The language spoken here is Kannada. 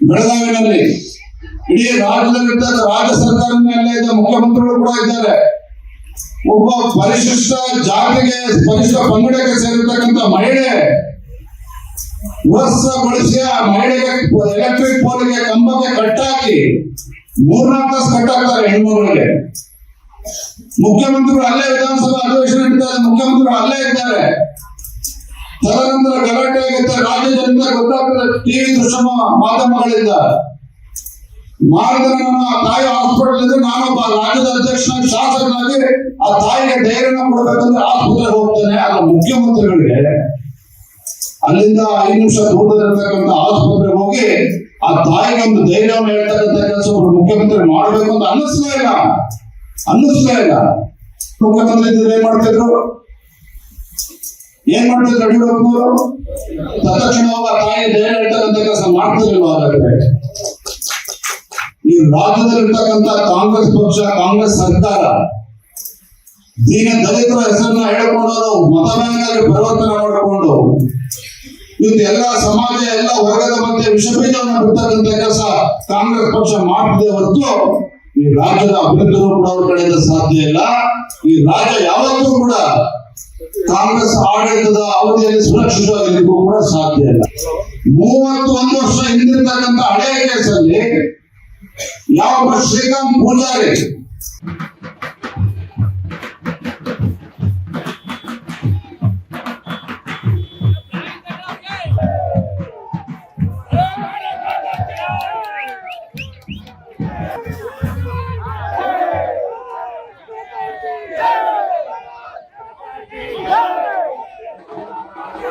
ಬೆಳಗಾವಿನಲ್ಲಿ ಇಡೀ ರಾಜ್ಯದಲ್ಲಿರ್ತಕ್ಕ ರಾಜ್ಯ ಸರ್ಕಾರದ ಇದ್ದ ಇದೆ ಮುಖ್ಯಮಂತ್ರಿಗಳು ಕೂಡ ಇದ್ದಾರೆ. ಒಬ್ಬ ಪರಿಶಿಷ್ಟ ಜಾತಿಗೆ ಪರಿಶಿಷ್ಟ ಪಂಗಡಕ್ಕೆ ಸೇರಿರ್ತಕ್ಕಂಥ ಮಹಿಳೆ ವರ್ಷ ಆ ಮಹಿಳೆಗೆ ಎಲೆಕ್ಟ್ರಿಕ್ ಪೋಲಿಗೆ ಕಂಬಕ್ಕೆ ಕಟ್ಟಾಕಿ ಮೂರ್ನಾಲ್ಕು ತಾಸು ಕಟ್ಟಾಕ್ತಾರೆ ಹೆಣ್ಮಗಳಿಗೆ ಮುಖ್ಯಮಂತ್ರಿಗಳು ಅಲ್ಲೇ ವಿಧಾನಸಭಾ ಅಧಿವೇಶನ ಇಡ್ತಾರೆ ಮುಖ್ಯಮಂತ್ರಿಗಳು ಅಲ್ಲೇ ಇದ್ದಾರೆ. ತದನಂತರ ಗಲಾಟೆ ಆಗುತ್ತೆ ರಾಜ್ಯ ಜನತೆ ಗೊತ್ತಾಗ್ತದೆ ಟಿವಿ ದೃಶ್ಯ ಮಾಧ್ಯಮಗಳಿಂದ ನನ್ನ ತಾಯಿ ಹಾಸ್ಪಿಟಲ್ ಇದ್ರೆ ನಾನೊಬ್ಬ ರಾಜ್ಯದ ಅಧ್ಯಕ್ಷನಾಗಿ, ಶಾಸಕನಾಗಿ ಆ ತಾಯಿಗೆ ಧೈರ್ಯನ ಕೊಡ್ಬೇಕಂದ್ರೆ ಆಸ್ಪತ್ರೆಗೆ ಹೋಗ್ತಾನೆ ಆಗ ಮುಖ್ಯಮಂತ್ರಿಗಳಿಗೆ. ಅಲ್ಲಿಂದ ಐದು ನಿಮಿಷ ದೂರದಲ್ಲಿರ್ತಕ್ಕಂಥ ಆಸ್ಪತ್ರೆಗೆ ಹೋಗಿ ಆ ತಾಯಿಗೆ ಒಂದು ಧೈರ್ಯವನ್ನು ಹೇಳ್ತಕ್ಕಂಥ ಕೆಲಸ ಮುಖ್ಯಮಂತ್ರಿ ಮಾಡಬೇಕು ಅಂತ ಅನ್ನಿಸ್ಲೇ ಇಲ್ಲ. ಅನ್ನಿಸ್ಲೇ ಇಲ್ಲ. ಮುಖ್ಯಮಂತ್ರಿ ಏನ್ ಮಾಡ್ತಿದ್ರು? ಏನ್ ಮಾಡ್ತಿದ್ರು ಯಡಿಯೂರಪ್ಪನವರು ತಕ್ಷಣ ಒಬ್ಬ ತಾಯಿ ಧೈರ್ಯ ಹೇಳ್ತಕ್ಕಂಥ ಕೆಲಸ ಮಾಡ್ತಿರ್ಲಿಲ್ವ ಹಾಗಾದ್ರೆ? ಈ ರಾಜ್ಯದಲ್ಲಿರ್ತಕ್ಕಂಥ ಕಾಂಗ್ರೆಸ್ ಪಕ್ಷ, ಕಾಂಗ್ರೆಸ್ ಸರ್ಕಾರ ದೀನ ದಲಿತರ ಹೆಸರನ್ನ ಹೇಳ್ಕೊಂಡು ಮತ ಪರಿವರ್ತನೆ ಮಾಡಿಕೊಂಡು, ಇವತ್ತು ಎಲ್ಲ ಸಮಾಜ, ಎಲ್ಲ ವರ್ಗದ ಮಧ್ಯೆ ವಿಷಬೀಜವನ್ನು ಬಿಡ್ತಕ್ಕಂಥ ಕೆಲಸ ಕಾಂಗ್ರೆಸ್ ಪಕ್ಷ ಮಾಡ್ತಿದೆ ಹೊರತು ಈ ರಾಜ್ಯದ ಅಭಿವೃದ್ಧಿಗಳು ಕೂಡ ಅವ್ರ ಕಡೆಯಿಂದ ಸಾಧ್ಯ ಇಲ್ಲ. ಈ ರಾಜ್ಯ ಯಾವತ್ತೂ ಕೂಡ ಕಾಂಗ್ರೆಸ್ ಆಡಳಿತದ ಅವಧಿಯಲ್ಲಿ ಸುರಕ್ಷಿತವಾಗಿರ್ಲಿಕ್ಕೂ ಕೂಡ ಸಾಧ್ಯ ಇಲ್ಲ. ಮೂವತ್ತು ಒಂದು ವರ್ಷ ಹಿಂದಿರ್ತಕ್ಕಂಥ ಹಳೆಯ ಕೇಸಲ್ಲಿ ಯಾವ ಶ್ರೀಕಾಂತ್ ಪೂಜಾರಿ